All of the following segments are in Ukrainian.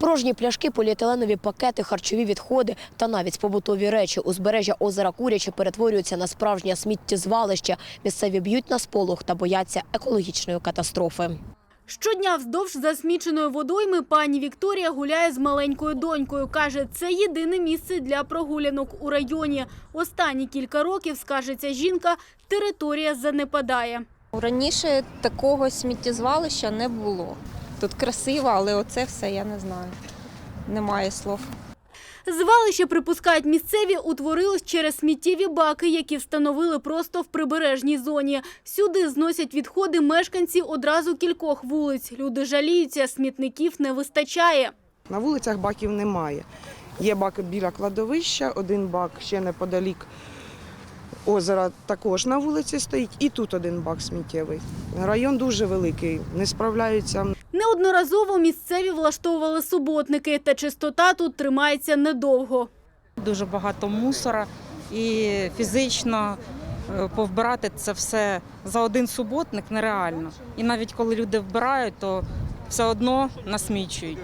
Порожні пляшки, поліетиленові пакети, харчові відходи та навіть побутові речі. Узбережжя озера Куряче перетворюються на справжнє сміттєзвалище. Місцеві б'ють на сполох та бояться екологічної катастрофи. Щодня вздовж засміченої водойми пані Вікторія гуляє з маленькою донькою. Каже, це єдине місце для прогулянок у районі. Останні кілька років, скажеться жінка, територія занепадає. Раніше такого сміттєзвалища не було. Тут красиво, але оце все я не знаю. Немає слов. Звалище, припускають місцеві, утворилось через сміттєві баки, які встановили просто в прибережній зоні. Сюди зносять відходи мешканці одразу кількох вулиць. Люди жаліються, смітників не вистачає. На вулицях баків немає. Є бак біля кладовища, один бак ще неподалік озера також на вулиці стоїть, і тут один бак сміттєвий. Район дуже великий, не справляються. Неодноразово місцеві влаштовували суботники, та чистота тут тримається недовго. Дуже багато мусора і фізично е, повбирати це все за один суботник нереально. І навіть коли люди вбирають, то все одно насмічують.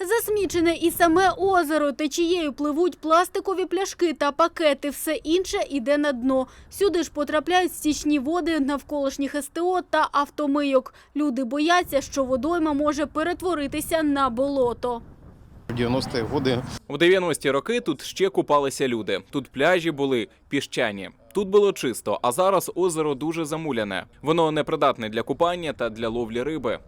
Засмічене і саме озеро, течією пливуть пластикові пляшки та пакети. Все інше йде на дно. Сюди ж потрапляють стічні води навколишніх СТО та автомийок. Люди бояться, що водойма може перетворитися на болото. В 90-ті годи У 90-ті роки тут ще купалися люди. Тут пляжі були піщані. Тут було чисто, а зараз озеро дуже замуляне. Воно непридатне для купання та для ловлі риби.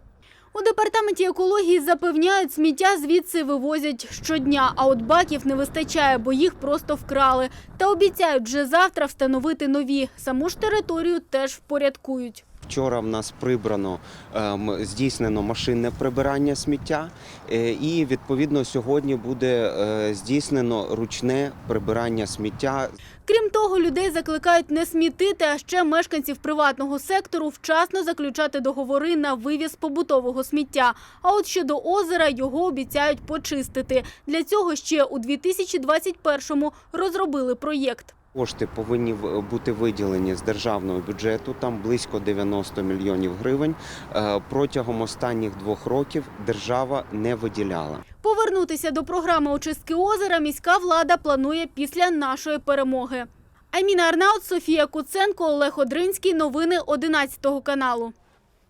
У департаменті екології запевняють, сміття звідси вивозять щодня, а от баків не вистачає, бо їх просто вкрали. Та обіцяють вже завтра встановити нові. Саму ж територію теж впорядкують. Вчора в нас прибрано ем, здійснено машинне прибирання сміття, е, і відповідно сьогодні буде е, здійснено ручне прибирання сміття. Крім того, людей закликають не смітити, а ще мешканців приватного сектору вчасно заключати договори на вивіз побутового сміття. А от щодо озера його обіцяють почистити. Для цього ще у 2021-му розробили проєкт. Кошти повинні бути виділені з державного бюджету. Там близько 90 мільйонів гривень. Е, Протягом останніх двох років держава не виділяла. Повернутися до програми очистки озера міська влада планує після нашої перемоги. Аміна Арнаут, Софія Куценко, Олег Одринський. Новини 11 каналу.